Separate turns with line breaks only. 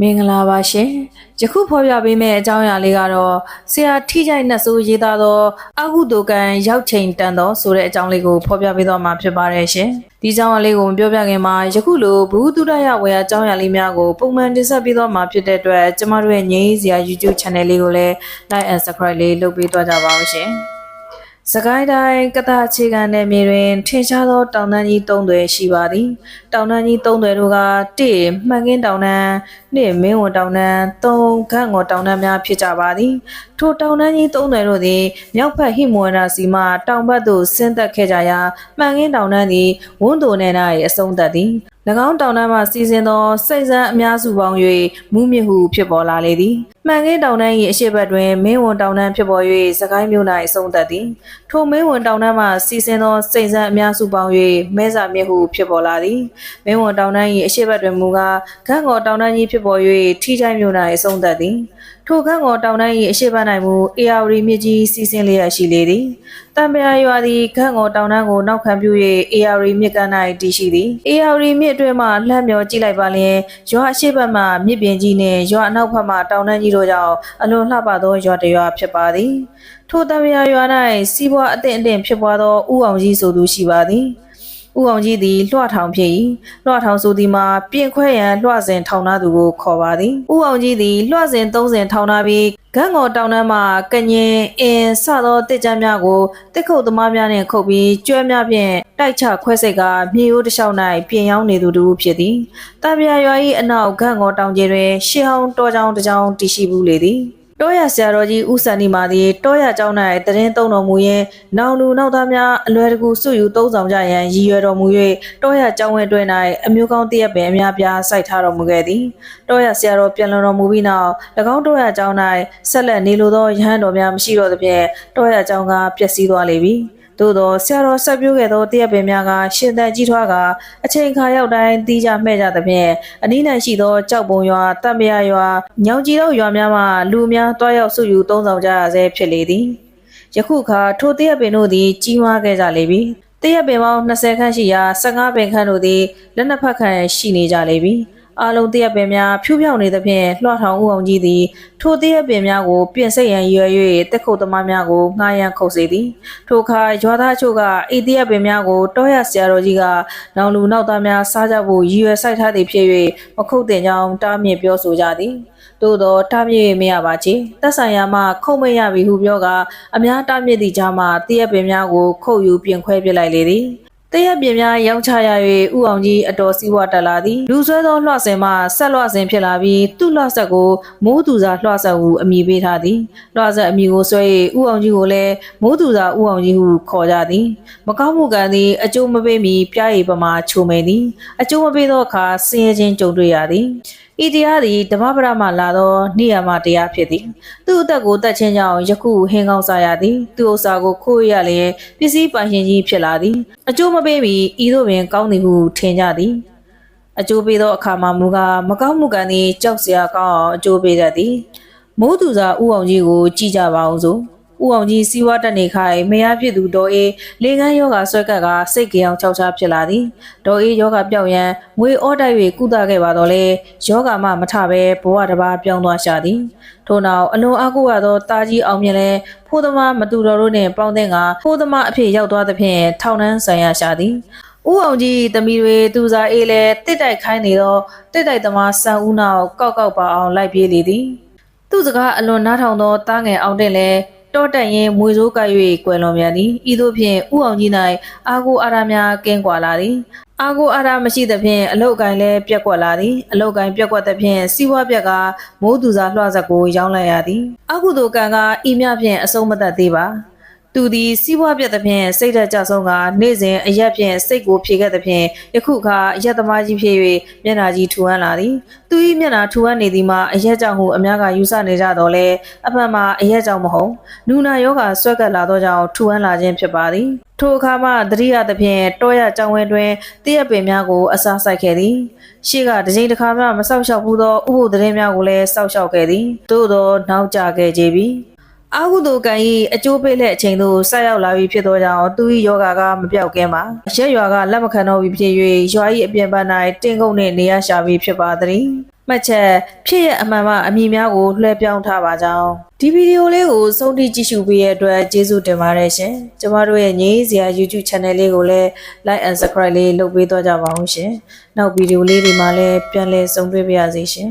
မင်္ဂလာပါရှင်ယခုဖော်ပြပေးမယ့်အကြောင်းအရာလေးကတော့ဆရာထိကြိုက်နှက်ဆိုးရေးသားသောအကုသိုလ်ကံရောက်ချိန်တန်သောဆိုတဲ့အကြောင်းလေးကိုဖော်ပြပေးသွားမှာဖြစ်ပါတယ်ရှင်ဒီအကြောင်းအရာလေးကိုမပြောပြခင်မှာယခုလိုဘုဟုတုဒရဝေယအကြောင်းအရာလေးများကိုပုံမှန်တင်ဆက်ပေးသွားမှာဖြစ်တဲ့အတွက်ကျမတို့ရဲ့ငြိမ်းစရာ YouTube channel လေးကိုလည်း like and subscribe လေးလုပ်ပေးသွားကြပါဦးရှင် စကိုင်းတိုင်းကတာအခြေခံနယ်မြေတွင်ထင်ရှားသောတောင်တန်းကြီး၃သွယ်ရှိပါသည်။တောင်တန်းကြီး၃သွယ်တို့က၁မှန်ကင်းတောင်တန်း၂မင်းဝန်တောင်တန်း၃ခန့်ငေါ်တောင်တန်းများဖြစ်ကြပါသည်။ထိုတောင်တန်းကြီး၃သွယ်တို့သည်မြောက်ဘက်ဟိမဝန္ဒစီမှတောင်ဘက်သို့ဆင်းသက်ခဲ့ကြရာမှန်ကင်းတောင်တန်းသည်ဝန်းတိုနယ်၌အဆုံးသတ်သည်။၎ င်းတောင်တန်းမှစီစဉ်သောစိတ်ဆန်းအများစုပေါင်း၍မူးမြစ်ဟုဖြစ်ပေါ်လာလေသည်။မှန်ကင်းတောင်တန်း၏အရှိတ်ဘက်တွင်မင်းဝန်တောင်တန်းဖြစ်ပေါ်၍စကိုင်းမြို့၌အဆုံးသတ်သည်။ထိုမင်းဝန်တောင်တန်းမှစီစဉ်သောစိတ်ဆန်းအများစုပေါင်း၍မဲစာမြစ်ဟုဖြစ်ပေါ်လာသည်။မင်းဝန်တောင်တန်း၏အရှိတ်ဘက်တွင်မူကားဂန့်ကော်တောင်တန်းကြီးဖြစ်ပေါ်၍ထိချိုင်းမြို့၌အဆုံးသတ်သည်။ထိုဂန့်ကော်တောင်တန်း၏အရှိတ်ဘက်၌မူအေယာဝတီမြစ်ကြီးစီစဉ်လျက်ရှိလေသည်။တံပရာရွာသည်ဂန့်ကော်တောင်တန်းကိုနောက်ခံပြု၍အေယာဝတီမြစ်ကမ်း၌တည်ရှိသည်။အေယာဝတီမြစ်အတွင်းမှလှမ်းမြော်ကြည့်လိုက်ပါလျင်ရွာအရှိတ်ဘက်မှမြစ်ပြင်ကြီးနှင့်ရွာအနောက်ဘက်မှတောင်တန်းကြီးတို့ကြောင့်အလွန်လှပသောရွာတစ်ရွာဖြစ်ပါသည်။ထိုတံပရာရွာ၌စီးပွားအသင့်အတင့်ဖြစ်ပွားသောဥအောင်ကြီးဆိုသူရှိပါသည်။ ဥအောင်ကြီးသည်လွှထောင်ဖြစ်၏လွှထောင်ဆိုသည်မှာပြင်ခွဲရန်လွှစဉ်ထောင်သားသူကိုခေါ်ပါသည်ဥအောင်ကြီးသည်လွှစဉ်30ထောင်သားပြီးဂန်းကော်တောင်တန်းမှကညင်အင်းစသောတစ်ကြမ်းများကိုတစ်ခုတ်သမားများနှင့်ခုတ်ပြီးကျွဲများဖြင့်တိုက်ချခွဲစိတ်ကမြေရိုးတစ်လျှောက်၌ပြင်ယောင်းနေသူတူဖြစ်သည်တပြာရွာ၏အနောက်ဂန်းကော်တောင်ကျတွင်ရှေးဟောင်းတောကြောင်တစ်ကြောင်တည်ရှိဘူးလေသည် တောရဆရာတော်ကြီးဦးစန္ဒီမာသည်တောရကျောင်း၌တရင်သုံးတော်မူရင်းနောင်လူနောက်သားများအလွယ်တကူစွယူသုံးဆောင်ကြရန်ရည်ရွယ်တော်မူ၍တောရကျောင်းဝင်းတွင်၌အမျိုးကောင်းတရက်ပင်အများပြားစိုက်ထားတော်မူခဲ့သည်တောရဆရာတော်ပြန်လည်တော်မူပြီးနောက်၎င်းတောရကျောင်း၌ဆက်လက်နေလိုသောရဟန်းတော်များမရှိတော့သဖြင့်တောရကျောင်းကပျက်စီးသွားလေပြီ သို့သောဆရာတော်ဆက်ပြုခဲ့သောတရက်ပင်များကရှင်သန်ကြီးထွားကအချိန်ခါရောက်တိုင်းတီးကြမှဲ့ကြသဖြင့်အနည်းနဲ့ရှိသောကြောက်ပုံရွာတပ်မရရွာညောင်ကြီးတို့ရွာများမှလူများတွားရောက်စုယူသုံးဆောင်ကြရဆဲဖြစ်လေသည်ယခုအခါထိုတရက်ပင်တို့သည်ကြီးမားခဲ့ကြလေပြီတရက်ပင်ပေါင်း20ခန့်ရှိရာ15ပင်ခန့်တို့သည်လက်နှစ်ဖက်ခန့်ရှိနေကြလေပြီ အလုံးတရက်ပင်များဖြူးဖြောင်းနေသဖြင့်လွှတ်ထောင်ဦးအောင်ကြီးသည်ထိုတရက်ပင်များကိုပြင်ဆက်ရန်ရွယ်၍တက်ခုတ်သမားများကိုငှားရန်ခုတ်စေသည်ထိုအခါရွာသားချို့ကအေတရက်ပင်များကိုတောရဆရာတော်ကြီးကနောင်လူနောက်သားများစားကြဖို့ရည်ရွယ်ဆိုင်ထားသည်ဖြစ်၍မခုတ်တင်ကြောင်းတားမြစ်ပြောဆိုကြသည်သို့သောတားမြစ်မရပါချေတက်ဆိုင်ရာမှခုတ်မရပြီဟုပြောကအများတားမြစ်သည့်ကြားမှတရက်ပင်များကိုခုတ်ယူပြင်ခွဲပစ်လိုက်လေသည် တရက်ပြင်များရောင်းချရ၍ဥအောင်ကြီးအတော်စည်းဝါတက်လာသည်လူဆွဲသောလွှတ်စင်မှဆက်လွှတ်စင်ဖြစ်လာပြီးသူ့လွှတ်ဆက်ကိုမိုးသူစာလွှတ်ဆက်ဟုအမည်ပေးထားသည်လွှတ်ဆက်အမည်ကိုဆွဲ၍ဥအောင်ကြီးကိုလည်းမိုးသူစာဥအောင်ကြီးဟုခေါ်ကြသည်မကောင်းမှုကံသည်အကျိုးမပေးမီပြားရည်ပမာချိုမိန်သည်အကျိုးမပေးသောအခါဆင်းရဲခြင်းကြုံတွေ့ရသည်ဤတရားသည်ဓမ္မပဒမှလာသောနိယာမတရားဖြစ်သည်သူ့အသက်ကိုတတ်ခြင်းကြောင့်ယခုဟင်းကောင်းစားရသည်သူ့ဥစ္စာကိုခိုးရလျင်ပစ္စည်းပိုင်ရှင်ကြီးဖြစ်လာသည်အကျိုးမပေးမီဤသို့ပင်ကောင်းသည်ဟုထင်ကြသည်အကျိုးပေးသောအခါမှာမူကားမကောင်းမှုကံသည်ကြောက်စရာကောင်းအောင်အကျိုးပေးတတ်သည်မိုးသူစာဥအောင်ကြီးကိုကြည်ကြပါအောင်စို့ ဥအောင်ကြီးစီးပွားတက်နေခိုင်မရဖြစ်သူဒေါ်အေးလေကန်းယောဂဆွဲကပ်ကစိတ်ကြောင်ချောက်ချားဖြစ်လာသည်ဒေါ်အေးယောဂပြောက်ရန်ငွေအော့တိုက်၍ကုသခဲ့ပါတော့လေယောဂမှမထပဲဘဝတစ်ပါးပြောင်းသွားရှာသည်ထို့နောက်အလွန်အကူရသောတာကြီးအောင်မြင်လဲဖိုးသမားမတူတော်တို့နှင့်ပေါင်းတဲ့ကဖိုးသမားအဖြစ်ရောက်သွားသဖြင့်ထောင်နှန်းဆိုင်ရရှာသည်ဦးအောင်ကြီးတမီတွေသူစားအေးလဲတစ်တိုက်ခိုင်းနေတော့တစ်တိုက်သမားဆန်ဦးနောက်ကောက်ကောက်ပါအောင်လိုက်ပြေးလေသည်သူ့စကားအလွန်နားထောင်သောတားငယ်အောင်တဲ့လဲ တောတက်ရင်မွေစိုးကပ်၍ကွယ်လွန်ပြန်သည်ဤသို့ဖြင့်ဥအောင်ကြီး၌အာကိုအာရများကင်းကွာလာသည်အာကိုအာရမရှိသဖြင့်အလုတ်ကိုင်းလည်းပြက်ကွက်လာသည်အလုတ်ကိုင်းပြက်ကွက်သဖြင့်စီးပွားပြက်ကမိုးသူစာလွှတ်ဆက်ကိုရောင်းလိုက်ရသည်အကုသိုလ်ကံကဤမြဖြင့်အဆုံးမတတ်သေးပါ သူသည်စီးပွားပြတ်သဖြင့်စိတ်ဓာတ်ကြဆုံးကနေ့စဉ်အရက်ဖြင့်စိတ်ကိုဖြေခဲ့သဖြင့်ယခုအခါအရက်သမားကြီးဖြစ်၍မျက်နှာကြီးထူဟန်းလာသည်သူ၏မျက်နှာထူဟန်းနေသည်မှာအရက်ကြောင့်ဟုအများကယူဆနေကြတော့လဲအမှန်မှာအရက်ကြောင့်မဟုတ်နူနာယောဂဆွဲကပ်လာသောကြောင့်ထူဟန်းလာခြင်းဖြစ်ပါသည်ထိုအခါမှတတိယသဖြင့်တောရကြောင်ဝင်းတွင်တရက်ပင်များကိုအစားဆိုင်ခဲ့သည်ရှေ့ကတစ်ချိန်တစ်ခါမှမဆောက်ရှောက်ဘူးသောဥပုသတင်းများကိုလည်းစောက်ရှောက်ခဲ့သည်သို့သောနောက်ကျခဲ့ကြပြီ အာဟုတုကံ၏အကျိုးပေးလက်အချိန်သို့ဆက်ရောက်လာပြီဖြစ်သောကြောင့်သူ၏ယောဂါကမပြောက်ကင်းပါရက်ရွာကလက်မခံတော့ပြီဖြစ်၍ရွာ၏အပြင်ဘက်၌တင်းကုန်းနှင့်နေရရှာပြီဖြစ်ပါသည်မှတ်ချက်ဖြစ်ရအမှန်မှအမည်များကိုလွှဲပြောင်းထားပါကြောင်းဒီဗီဒီယိုလေးကိုစုံတိကြည့်ရှုပေးတဲ့အတွက်ကျေးဇူးတင်ပါတယ်ရှင်ကျမတို့ရဲ့ငြိမ်းစရာ YouTube channel လေးကိုလည်း like and subscribe လေးလုပ်ပေးတော့ကြပါအောင်ရှင်နောက်ဗီဒီယိုလေးတွေမှာလည်းပြန်လည်ဆုံတွေ့ပါရစေရှင်